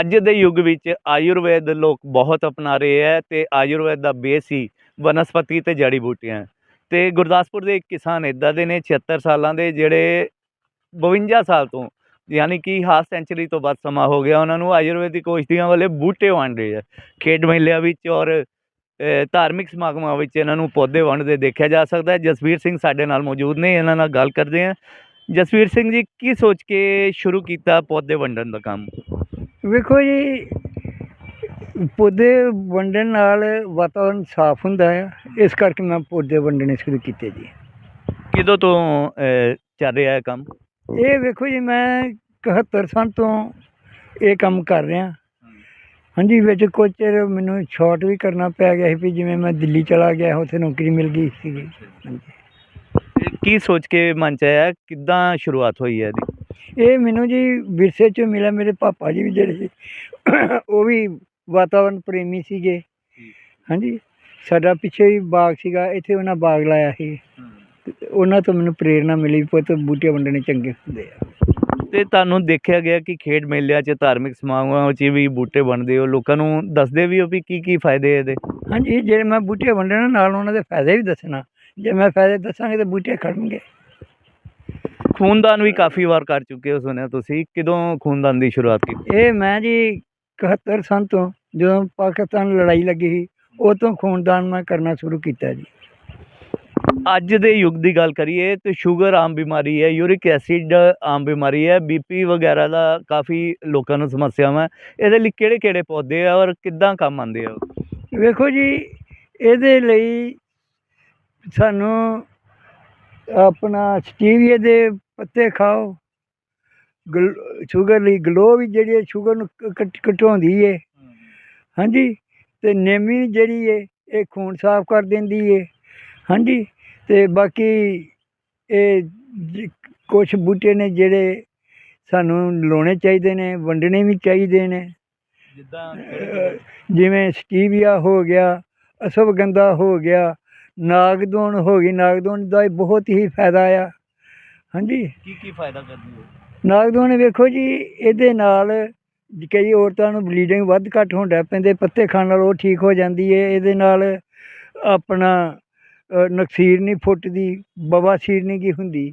ਅੱਜ ਦੇ ਯੁੱਗ ਵਿੱਚ ਆਯੁਰਵੇਦ ਲੋਕ ਬਹੁਤ ਅਪਣਾ ਰਹੇ ਹੈ ਤੇ ਆਯੁਰਵੇਦ ਦਾ ਬੇਸ ਹੀ ਵਨਸਪਤੀ ਤੇ ਜੜੀ ਬੂਟੀਆਂ ਹੈ। ਤੇ ਗੁਰਦਾਸਪੁਰ ਦੇ ਇੱਕ ਕਿਸਾਨ ਇੱਦਾਂ ਦੇ ਨੇ 76 ਸਾਲਾਂ ਦੇ ਜਿਹੜੇ 52 ਸਾਲ ਤੋਂ ਯਾਨੀ ਕਿ ਹਾਫ ਸੈਂਚਰੀ ਤੋਂ ਵੱਧ ਸਮਾਂ ਹੋ ਗਿਆ, ਉਹਨਾਂ ਨੂੰ ਆਯੁਰਵੈਦਿਕ ਔਸ਼ਧੀਆਂ ਵਾਲੇ ਬੂਟੇ ਵੰਡ ਰਹੇ ਆ ਖੇਡ ਮੇਲਿਆਂ ਵਿੱਚ ਔਰ ਧਾਰਮਿਕ ਸਮਾਗਮਾਂ ਵਿੱਚ ਇਹਨਾਂ ਨੂੰ ਪੌਦੇ ਵੰਡਦੇ ਦੇਖਿਆ ਜਾ ਸਕਦਾ ਹੈ। ਜਸਵੀਰ ਸਿੰਘ ਸਾਡੇ ਨਾਲ ਮੌਜੂਦ ਨੇ, ਇਹਨਾਂ ਨਾਲ ਗੱਲ ਕਰਦੇ ਹਾਂ। ਜਸਵੀਰ ਸਿੰਘ ਜੀ, ਕੀ ਸੋਚ ਕੇ ਸ਼ੁਰੂ ਕੀਤਾ ਪੌਦੇ ਵੰਡਣ ਦਾ ਕੰਮ? ਵੇਖੋ ਜੀ ਪੌਦੇ ਵੰਡਣ ਨਾਲ ਵਾਤਾਵਰਨ ਸਾਫ਼ ਹੁੰਦਾ ਹੈ ਇਸ ਕਰਕੇ ਮੈਂ ਪੌਦੇ ਵੰਡਣੇ ਸ਼ੁਰੂ ਕੀਤੇ ਜੀ। ਕਿਦੋਂ ਤੋਂ ਚੱਲ ਰਿਹਾ ਹੈ ਕੰਮ? ਇਹ ਵੇਖੋ ਜੀ ਮੈਂ 71 ਸਾਲ ਤੋਂ ਇਹ ਕੰਮ ਕਰ ਰਿਹਾ। ਹਾਂਜੀ ਵਿੱਚ ਕੁਝ ਚਿਰ ਮੈਨੂੰ ਸ਼ਾਰਟ ਵੀ ਕਰਨਾ ਪੈ ਗਿਆ ਸੀ ਵੀ ਜਿਵੇਂ ਮੈਂ ਦਿੱਲੀ ਚਲਾ ਗਿਆ ਉੱਥੇ ਨੌਕਰੀ ਮਿਲ ਗਈ ਸੀਗੀ। ਹਾਂਜੀ। ਤੇ ਕੀ ਸੋਚ ਕੇ ਮਨ ਚ ਆਇਆ? ਕਿੱਦਾਂ ਸ਼ੁਰੂਆਤ ਹੋਈ ਹੈ ਇਹਦੀ? ਇਹ ਮੈਨੂੰ ਜੀ ਵਿਰਸੇ ਚੋਂ ਮਿਲਿਆ ਮੇਰੇ ਪਾਪਾ ਜੀ ਵੀ ਜਿਹੜੇ ਸੀ ਉਹ ਵੀ ਵਾਤਾਵਰਨ ਪ੍ਰੇਮੀ ਸੀਗੇ। ਹਾਂਜੀ ਸਾਡਾ ਪਿੱਛੇ ਹੀ ਬਾਗ ਸੀਗਾ ਇੱਥੇ ਉਹਨਾਂ ਬਾਗ ਲਾਇਆ ਸੀ। ਉਹਨਾਂ ਤੋਂ ਮੈਨੂੰ ਪ੍ਰੇਰਣਾ ਮਿਲੀ ਵੀ ਪੁੱਤ ਬੂਟੇ ਵੰਡਣੇ ਚੰਗੇ ਹੁੰਦੇ ਆ। ਤੇ ਤੁਹਾਨੂੰ ਦੇਖਿਆ ਗਿਆ ਕਿ ਖੇਡ ਮੇਲਿਆਂ 'ਚ ਧਾਰਮਿਕ ਸਮਾਗਮਾਂ ਵਿੱਚ ਵੀ ਬੂਟੇ ਵੰਡਦੇ ਹੋ। ਲੋਕਾਂ ਨੂੰ ਦੱਸਦੇ ਵੀ ਹੋ ਵੀ ਕੀ ਕੀ ਫਾਇਦੇ ਇਹਦੇ? ਹਾਂਜੀ ਜਿਹੜੇ ਮੈਂ ਬੂਟੇ ਵੰਡਣਾ ਨਾਲ ਉਹਨਾਂ ਦੇ ਫਾਇਦੇ ਵੀ ਦੱਸਣਾ। ਜੇ ਮੈਂ ਫਾਇਦੇ ਦੱਸਾਂਗੇ ਤਾਂ ਬੂਟੇ ਖੜਨਗੇ। ਖੂਨਦਾਨ ਵੀ ਕਾਫੀ ਵਾਰ ਕਰ ਚੁੱਕੇ ਹੋ ਸੁਣਿਆ ਤੁਸੀਂ ਕਿਦੋਂ ਖੂਨਦਾਨ ਦੀ ਸ਼ੁਰੂਆਤ ਕੀਤੀ ਇਹ ਮੈਂ ਜੀ 71 ਸਾਲ ਤੋਂ ਜਦੋਂ ਪਾਕਿਸਤਾਨ ਲੜਾਈ ਲੱਗੀ ਸੀ ਉਹ ਤੋਂ ਖੂਨਦਾਨ ਮੈਂ ਕਰਨਾ ਸ਼ੁਰੂ ਕੀਤਾ ਜੀ ਅੱਜ ਦੇ ਯੁੱਗ ਦੀ ਗੱਲ ਕਰੀਏ ਤੇ ਸ਼ੂਗਰ ਆਮ ਬਿਮਾਰੀ ਹੈ ਯੂਰਿਕ ਐਸਿਡ ਆਮ ਬਿਮਾਰੀ ਹੈ ਬੀਪੀ ਵਗੈਰਾ ਦਾ ਕਾਫੀ ਲੋਕਾਂ ਨੂੰ ਸਮੱਸਿਆਵਾਂ। ਇਹਦੇ ਲਈ ਕਿਹੜੇ ਕਿਹੜੇ ਪੌਦੇ ਆ ਔਰ ਕਿੱਦਾਂ ਕੰਮ ਆਉਂਦੇ ਆ? ਵੇਖੋ ਜੀ ਇਹਦੇ ਲਈ ਸਾਨੂੰ ਆਪਣਾ ਸਟੀਵੀਏ ਦੇ ਪੱਤੇ ਖਾਓ। ਗਲ ਸ਼ੂਗਰ ਲਈ ਗਲੋ ਵੀ ਜਿਹੜੀ ਹੈ ਸ਼ੂਗਰ ਨੂੰ ਘਟਾਉਂਦੀ ਏ। ਹਾਂਜੀ? ਤੇ ਨੇਮੀ ਜਿਹੜੀ ਏ ਇਹ ਖੂਨ ਸਾਫ਼ ਕਰ ਦਿੰਦੀ ਏ। ਹਾਂਜੀ? ਤੇ ਬਾਕੀ ਇਹ ਕੁਝ ਬੂਟੇ ਨੇ ਜਿਹੜੇ ਸਾਨੂੰ ਲਾਉਣੇ ਚਾਹੀਦੇ ਨੇ ਵੰਡਣੇ ਵੀ ਚਾਹੀਦੇ ਨੇ। ਜਿੱਦਾਂ ਜਿਵੇਂ ਸਟੀਵੀਆ ਹੋ ਗਿਆ ਅਸ਼ਵਗੰਧਾ ਹੋ ਗਿਆ ਨਾਗਦੋਣ ਹੋ ਗਈ। ਨਾਗਦੋਣ ਦਾ ਬਹੁਤ ਹੀ ਫਾਇਦਾ ਆ। ਹਾਂਜੀ। ਕੀ ਕੀ ਫਾਇਦਾ ਕਰਦੀ ਹੈ? ਨਾਗਦੋਣ ਵੇਖੋ ਜੀ ਇਹਦੇ ਨਾਲ ਕਈ ਔਰਤਾਂ ਨੂੰ ਬਲੀਡਿੰਗ ਵੱਧ ਘੱਟ ਹੋਣ ਡੈ ਪੈਂਦੇ ਪੱਤੇ ਖਾਣ ਨਾਲ ਉਹ ਠੀਕ ਹੋ ਜਾਂਦੀ ਹੈ। ਇਹਦੇ ਨਾਲ ਆਪਣਾ ਨਕਸੀਰ ਨਹੀਂ ਫੁੱਟਦੀ ਬਵਾਸੀਰ ਨਹੀਂ ਕੀ ਹੁੰਦੀ।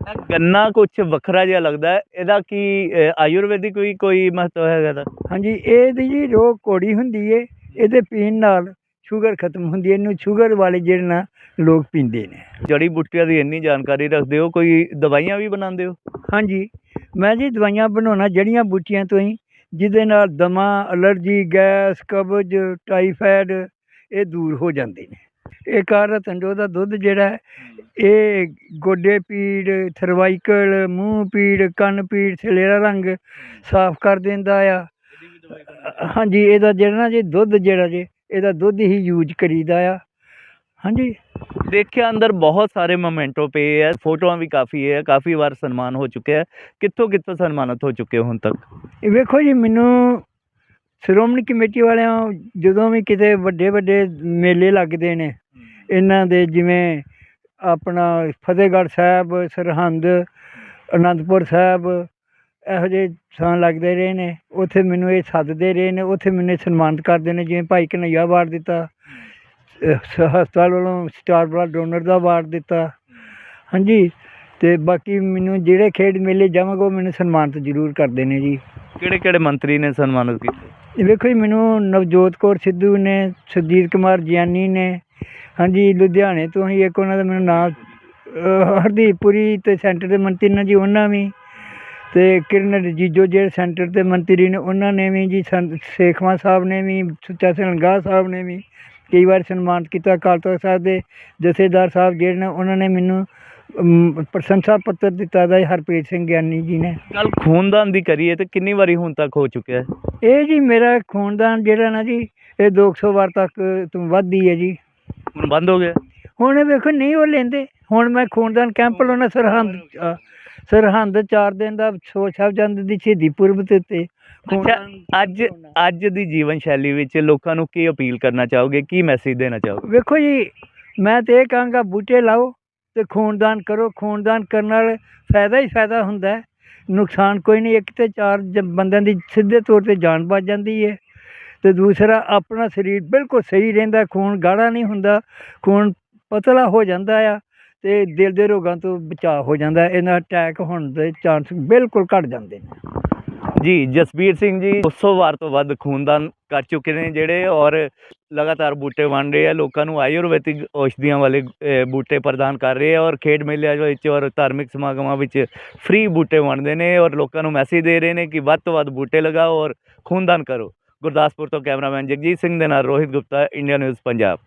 ਇਹ ਗੰਨਾ ਕੁਝ ਵੱਖਰਾ ਜਿਹਾ ਲੱਗਦਾ ਹੈ। ਇਹਦਾ ਕੀ ਆਯੁਰਵੈਦਿਕ ਵੀ ਕੋਈ ਮਹੱਤਵ ਹੈਗਾ ਦਾ ਹਾਂਜੀ ਇਹਦੀ ਜੀ ਰੋਗ ਕੋੜੀ ਹੁੰਦੀ ਏ ਇਹਦੇ ਪੀਣ ਨਾਲ ਸ਼ੂਗਰ ਖਤਮ ਹੁੰਦੀ ਹੈ ਇਹਨੂੰ ਸ਼ੂਗਰ ਵਾਲੇ ਜਿਹੜੇ ਨਾ ਲੋਕ ਪੀਂਦੇ ਨੇ। ਜੜੀ ਬੂਟੀਆਂ ਦੀ ਇੰਨੀ ਜਾਣਕਾਰੀ ਰੱਖਦੇ ਹੋ ਕੋਈ ਦਵਾਈਆਂ ਵੀ ਬਣਾਉਂਦੇ ਹੋ? ਹਾਂਜੀ ਮੈਂ ਜੀ ਦਵਾਈਆਂ ਬਣਾਉਣਾ ਜੜੀਆਂ ਬੂਟੀਆਂ ਤੋਂ ਹੀ ਜਿਹਦੇ ਨਾਲ ਦਮਾ ਅਲਰਜੀ ਗੈਸ ਕਬਜ਼ ਟਾਈਫਾਇਡ ਇਹ ਦੂਰ ਹੋ ਜਾਂਦੇ ਨੇ। ਇਹ ਕਾਰ ਰਤਨਜੋ ਦਾ ਦੁੱਧ ਜਿਹੜਾ ਇਹ ਗੋਡੇ ਪੀੜ ਸਰਵਾਈਕਲ ਮੂੰਹ ਪੀੜ ਕੰਨ ਪੀੜ ਸਲੇਰਾ ਰੰਗ ਸਾਫ਼ ਕਰ ਦਿੰਦਾ ਆ। ਹਾਂਜੀ ਇਹਦਾ ਜਿਹੜਾ ਨਾ ਜੀ ਦੁੱਧ ਜਿਹੜਾ ਜੀ ਇਹਦਾ ਦੁੱਧ ਹੀ ਯੂਜ਼ ਕਰੀਦਾ ਆ। ਹਾਂਜੀ, ਦੇਖਿਆ ਅੰਦਰ ਬਹੁਤ ਸਾਰੇ ਮੋਮੈਂਟੋ ਪਏ ਹੈ ਫੋਟੋਆਂ ਵੀ ਕਾਫੀ ਹੈ ਕਾਫੀ ਵਾਰ ਸਨਮਾਨ ਹੋ ਚੁੱਕਿਆ ਹੈ ਕਿੱਥੋਂ ਕਿੱਥੋਂ ਸਨਮਾਨਿਤ ਹੋ ਚੁੱਕੇ ਹੋ ਹੁਣ ਤੱਕ? ਇਹ ਵੇਖੋ ਜੀ, ਮੈਨੂੰ ਸ਼੍ਰੋਮਣੀ ਕਮੇਟੀ ਵਾਲਿਆਂ ਜਦੋਂ ਵੀ ਕਿਤੇ ਵੱਡੇ ਵੱਡੇ ਮੇਲੇ ਲੱਗਦੇ ਨੇ, ਇਹਨਾਂ ਦੇ ਜਿਵੇਂ ਆਪਣਾ ਫਤਿਹਗੜ੍ਹ ਸਾਹਿਬ, ਸਰਹੰਦ, ਅਨੰਦਪੁਰ ਸਾਹਿਬ ਇਹੋ ਜਿਹੇ ਥਾਂ ਲੱਗਦੇ ਰਹੇ ਨੇ ਉੱਥੇ ਮੈਨੂੰ ਇਹ ਸੱਦਦੇ ਰਹੇ ਨੇ ਉੱਥੇ ਮੈਨੂੰ ਸਨਮਾਨਿਤ ਕਰਦੇ ਨੇ ਜਿਵੇਂ ਭਾਈ ਕਨਈਆ ਅਵਾਰਡ ਦਿੱਤਾ ਹਸਪਤਾਲ ਵੱਲੋਂ ਸਟਾਰ ਬਲੱਡ ਡੋਨਰ ਦਾ ਅਵਾਰਡ ਦਿੱਤਾ। ਹਾਂਜੀ ਤੇ ਬਾਕੀ ਮੈਨੂੰ ਜਿਹੜੇ ਖੇਡ ਮੇਲੇ ਜਾਵਾਂਗਾ ਉਹ ਮੈਨੂੰ ਸਨਮਾਨਿਤ ਜ਼ਰੂਰ ਕਰਦੇ ਨੇ ਜੀ। ਕਿਹੜੇ ਕਿਹੜੇ ਮੰਤਰੀ ਨੇ ਸਨਮਾਨਿਤ ਕੀਤੇ? ਇਹ ਵੇਖੋ ਜੀ ਮੈਨੂੰ ਨਵਜੋਤ ਕੌਰ ਸਿੱਧੂ ਨੇ ਸੁਰਜੀਤ ਕੁਮਾਰ ਜਿਆਨੀ ਨੇ ਹਾਂਜੀ ਲੁਧਿਆਣੇ ਤੋਂ ਹੀ ਇੱਕ ਉਹਨਾਂ ਦਾ ਮੈਨੂੰ ਨਾਮ ਅਹ ਹਰਦੀਪੁਰੀ ਤੇ ਸੈਂਟਰ ਦੇ ਮੰਤਰੀ ਨੇ ਜੀ ਉਹਨਾਂ ਵੀ। ਤੇ ਕਿਰਨ ਰਜੀਜੋ ਜਿਹੜੇ ਸੈਂਟਰ ਦੇ ਮੰਤਰੀ ਨੇ ਉਹਨਾਂ ਨੇ ਵੀ ਜੀ ਸੇਖਵਾਂ ਸਾਹਿਬ ਨੇ ਵੀ ਸੁੱਚਾ ਸਿੰਘਾ ਸਾਹਿਬ ਨੇ ਵੀ ਕਈ ਵਾਰ ਸਨਮਾਨਿਤ ਕੀਤਾ ਅਕਾਲ ਤਖਤ ਸਾਹਿਬ ਦੇ ਜਥੇਦਾਰ ਸਾਹਿਬ ਜਿਹੜੇ ਨੇ ਉਹਨਾਂ ਨੇ ਮੈਨੂੰ ਪ੍ਰਸ਼ੰਸਾ ਪੱਤਰ ਦਿੱਤਾ ਦਾ ਹਰਪ੍ਰੀਤ ਸਿੰਘ ਗਿਆਨੀ ਜੀ ਨੇ। ਕੱਲ ਖੂਨਦਾਨ ਦੀ ਕਰੀਏ ਤੇ ਕਿੰਨੀ ਵਾਰੀ ਹੁਣ ਤੱਕ ਹੋ ਚੁੱਕਿਆ? ਹੈ ਇਹ ਜੀ ਮੇਰਾ ਖੂਨਦਾਨ ਜਿਹੜਾ ਨਾ ਜੀ ਇਹ 200 ਵਾਰ ਤੱਕ ਤੋਂ ਵੱਧ ਹੀ ਹੈ ਜੀ। ਹੁਣ ਬੰਦ ਹੋ ਗਿਆ? ਹੁਣ ਵੇਖੋ ਨਹੀਂ ਉਹ ਲੈਂਦੇ। ਹੁਣ ਮੈਂ ਖੂਨਦਾਨ ਕੈਂਪ ਲਾਉਣਾ ਸਰਹੰਦ ਸਰਹੰਦ ਚਾਰ ਦਿਨ ਦਾ ਸੋ ਸਾਹਿਬਜ਼ਾਦੇ ਦੀ ਸ਼ਹੀਦੀ ਪੁਰਬ ਤੇ ਉੱਤੇ ਅੱਛਾ ਅੱਜ ਅੱਜ ਦੀ ਜੀਵਨ ਸ਼ੈਲੀ ਵਿੱਚ ਲੋਕਾਂ ਨੂੰ ਕੀ ਅਪੀਲ ਕਰਨਾ ਚਾਹੋਗੇ? ਕੀ ਮੈਸੇਜ ਦੇਣਾ ਚਾਹੋਗੇ? ਵੇਖੋ ਜੀ ਮੈਂ ਤੇ ਇਹ ਕਹਾਂਗਾ ਬੂਟੇ ਲਾਓ ਤੇ ਖੂਨਦਾਨ ਕਰੋ। ਖੂਨਦਾਨ ਕਰਨ ਨਾਲ ਫਾਇਦਾ ਹੀ ਫਾਇਦਾ ਹੁੰਦਾ ਹੈ। ਨੁਕਸਾਨ ਕੋਈ ਨਹੀਂ ਇੱਕ ਤੇ ਚਾਰ ਬੰਦਿਆਂ ਦੀ ਸਿੱਧੇ ਤੌਰ ਤੇ ਜਾਨ ਬਚ ਜਾਂਦੀ ਹੈ ਤੇ ਦੂਸਰਾ ਆਪਣਾ ਸਰੀਰ ਬਿਲਕੁਲ ਸਹੀ ਰਹਿੰਦਾ ਖੂਨ ਗਾੜਾ ਨਹੀਂ ਹੁੰਦਾ ਖੂਨ ਪਤਲਾ ਹੋ ਜਾਂਦਾ ਆ। ਤੇ ਦਿਲ ਦੇ ਰੋਗਾਂ ਤੋਂ ਬਚਾਅ ਹੋ ਜਾਂਦਾ ਇਹਨਾਂ ਅਟੈਕ ਹੋਣ ਦੇ ਚਾਂਸ ਬਿਲਕੁਲ ਘਟ ਜਾਂਦੇ ਨੇ। ਜੀ, ਜਸਬੀਰ ਸਿੰਘ ਜੀ 200 ਵਾਰ ਤੋਂ ਵੱਧ ਖੂਨਦਾਨ ਕਰ ਚੁੱਕੇ ਨੇ ਜਿਹੜੇ ਔਰ ਲਗਾਤਾਰ ਬੂਟੇ ਵੰਡ ਰਹੇ ਆ। ਲੋਕਾਂ ਨੂੰ ਆਯੁਰਵੈਦਿਕ ਔਸ਼ਧੀਆਂ ਵਾਲੇ ਬੂਟੇ ਪ੍ਰਦਾਨ ਕਰ ਰਹੇ ਆ ਔਰ ਖੇਡ ਮੇਲਿਆਂ ਵਿੱਚ ਔਰ ਧਾਰਮਿਕ ਸਮਾਗਮਾਂ ਵਿੱਚ ਫ੍ਰੀ ਬੂਟੇ ਵੰਡਦੇ ਨੇ ਔਰ ਲੋਕਾਂ ਨੂੰ ਮੈਸੇਜ ਦੇ ਰਹੇ ਨੇ ਕਿ ਵੱਧ ਤੋਂ ਵੱਧ ਬੂਟੇ ਲਗਾਓ ਔਰ ਖੂਨਦਾਨ ਕਰੋ। ਗੁਰਦਾਸਪੁਰ ਤੋਂ ਕੈਮਰਾਮੈਨ ਜਗਜੀਤ ਸਿੰਘ ਦੇ ਨਾਲ ਰੋਹਿਤ ਗੁਪਤਾ, ਇੰਡੀਆ ਨਿਊਜ਼, ਪੰਜਾਬ।